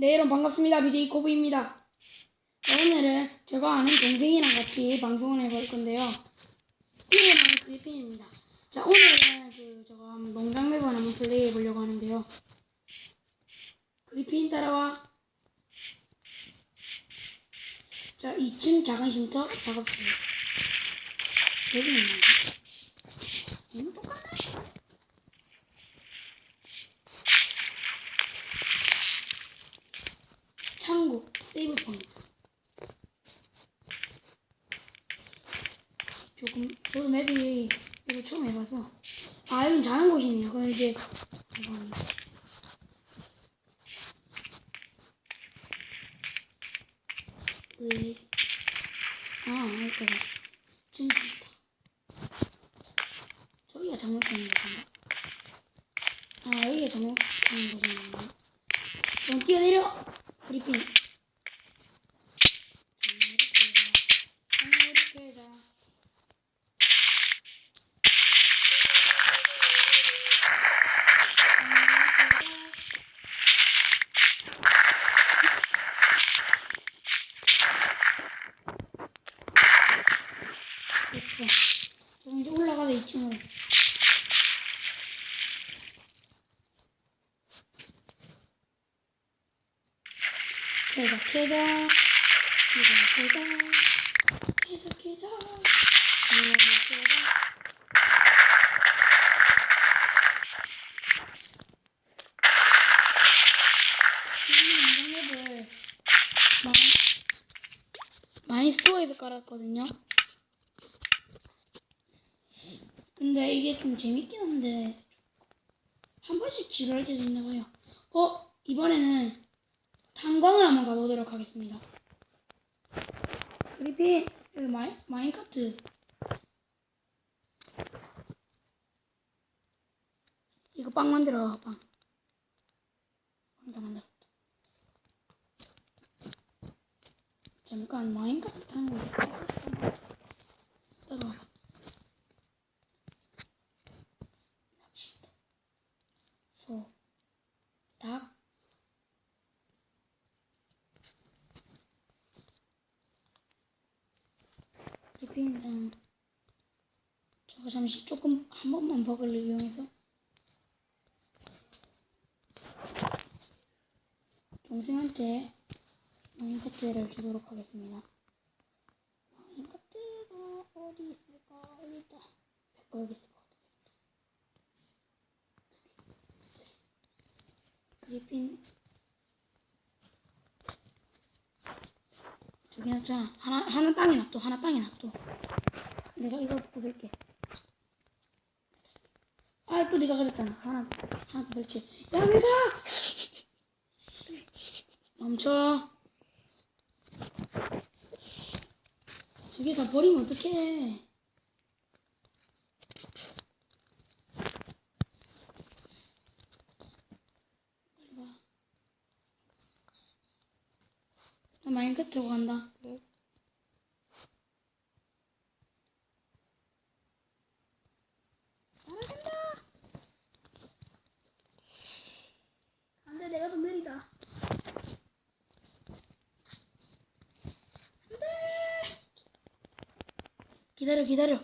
네, 여러분 반갑습니다. BJ 코브입니다. 자, 오늘은 제가 아는 동생이랑 같이 방송을 해볼 건데요. 이름은 그리핀입니다. 자, 오늘은 그 제가 농장 맵을 한번 플레이 해 보려고 하는데요. 그리핀 따라와. 자, 2층 작은 쉼터 작업실. 여기 있는데. 음, 똑같네. 창고 세이브 포인트 저도 맵이 이거 처음 해봐서 아 여긴 자는 곳이네요 그럼 이제 잠깐만요 의... 아 여기까지 진짜다 저기가 잘못된 곳인가? 아 여기가 잘못된 곳인가? 그럼 뛰어내려 브리핑 이렇게 해서 됐어. 그럼 이제 올라가서 2층으로. 계속 계속 계속 계속 계속 계속 계속 이 영상맵을 많이 많이 스토어에서 깔았거든요. 근데 이게 좀 재밌긴 한데 한 번씩 지루할 때도 있나 봐요. 어? 이번에는 탄광을 한번 가보도록 하겠습니다. 그리핀 여기 마이, 마인카트. 이거 빵 만들어 빵. 만들어 만들어. 잠깐 마인카트 타는 거 따라와봐 납시다 소, 닭, 리필입니다. 제가 잠시 조금 한 번만 버그를 이용해서 동생한테 마인카트를 주도록 하겠습니다. 마인카트가 어디 있을까? 여기 있다. 것 같아. 그리핀 저기 놨잖아. 하나 하나 땅에 놔둬. 하나 땅에 놔둬. 내가 이거 부술게. 아, 또 네가 가졌잖아. 하나, 하나 더 설치. 야, 왜 가? 멈춰. 저기 다 버리면 어떡해. 빨리 와. 나 마인크래프트 간다. 안돼. 기다려 기다려.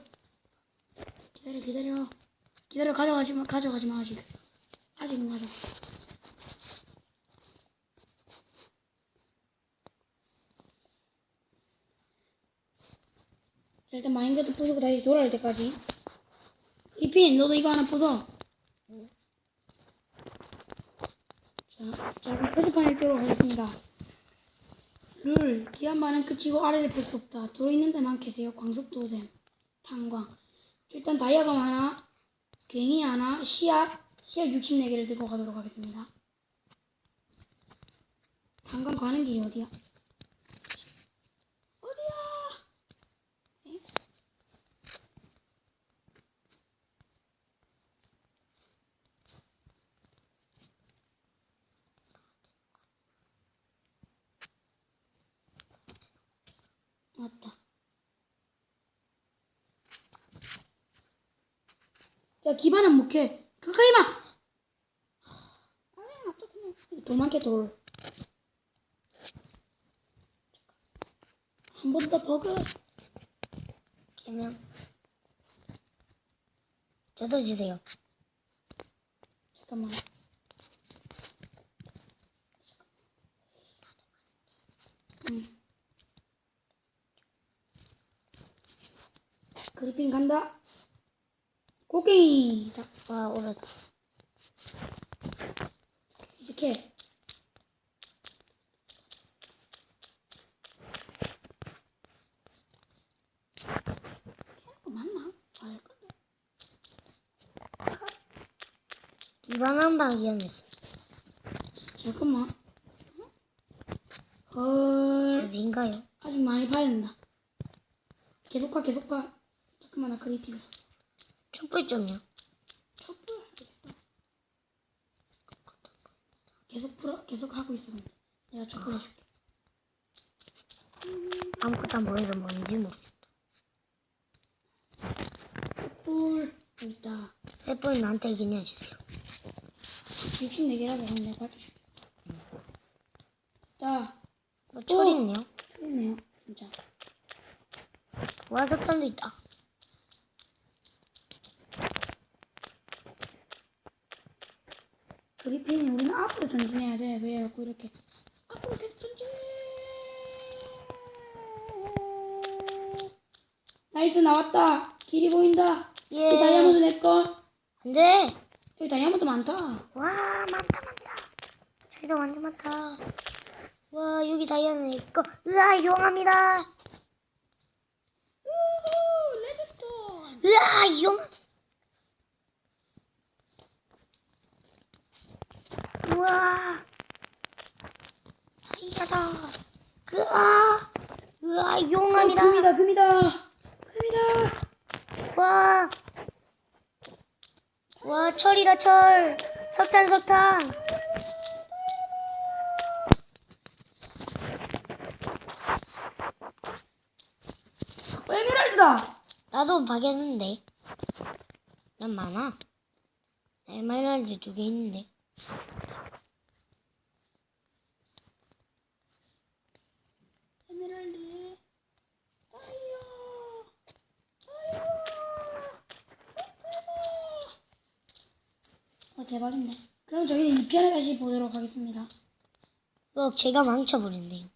기다려 기다려. 기다려 가져가지 마 가져가지 마 아직. 아직은 가져. 자, 일단 마인크래프트 부수고 다시 돌아올 때까지. 이핀 너도 이거 하나 부숴. 자, 자 그럼 표지판 읽도록 하겠습니다. 룰, 기한 반은 끝이고 아래를 볼 수 없다. 들어있는 데만 계세요. 광속도잼, 탄광. 일단 다이아감 하나, 괭이 하나, 씨앗, 씨앗 64개를 들고 가도록 하겠습니다. 탄광 가는 길이? 어디야? 야 기반은 못해 가까이만 아니야 또 그냥 도망게 돌 한 번 더 버그. 그냥 저도 주세요. 잠깐만. 음. 그리핀 간다. 오르다. 이제 캐. 캐 맞나? 기반 한방 이어냈어. 잠깐만. 헐. 어딘가요? 아직 많이 봐야 된다. 계속 가, 계속 가. 잠깐만, 나 그리팅 써. 촛불 좀요. 촛불 알겠어. 계속 풀어, 계속 하고 있어, 근데. 내가 촛불 해줄게. 아무것도 안 보여서 뭔지 모르겠어. 촛불. 있다. 횃불 나한테 그냥 주세요. 64개라서 그럼 내가 밝혀줄게. 자, 뭐, 철 있네요. 틀리네요, 진짜. 부화석탄도 있다. 그리핀이 우리는 전진해야 돼. 왜 자꾸 이렇게 앞으로 계속 전진해. 나이스 나왔다. 길이 보인다. 예. 이 다이아몬드 내 거. 안 돼! 여기 다이아몬드 많다. 와, 많다, 많다. 저기도 완전 많다. 와, 여기 다이아는 있고. 으아, 용합니다. 우후, 레드스톤. 으아, 용. 우와. 다이아다. 으아. 으아, 어, 용합니다. 금이다, 금이다. 금이다. 와. 와, 철이다, 철. 석탄, 석탄. 어, 에메랄드다. 나도 박였는데. 난 많아. 에메랄드 두 개 있는데. 에메랄드. 다이아. 다이아. 어, 대박인데. 그럼 저희는 2편에 다시 보도록 하겠습니다. 이거 제가 망쳐버렸네요.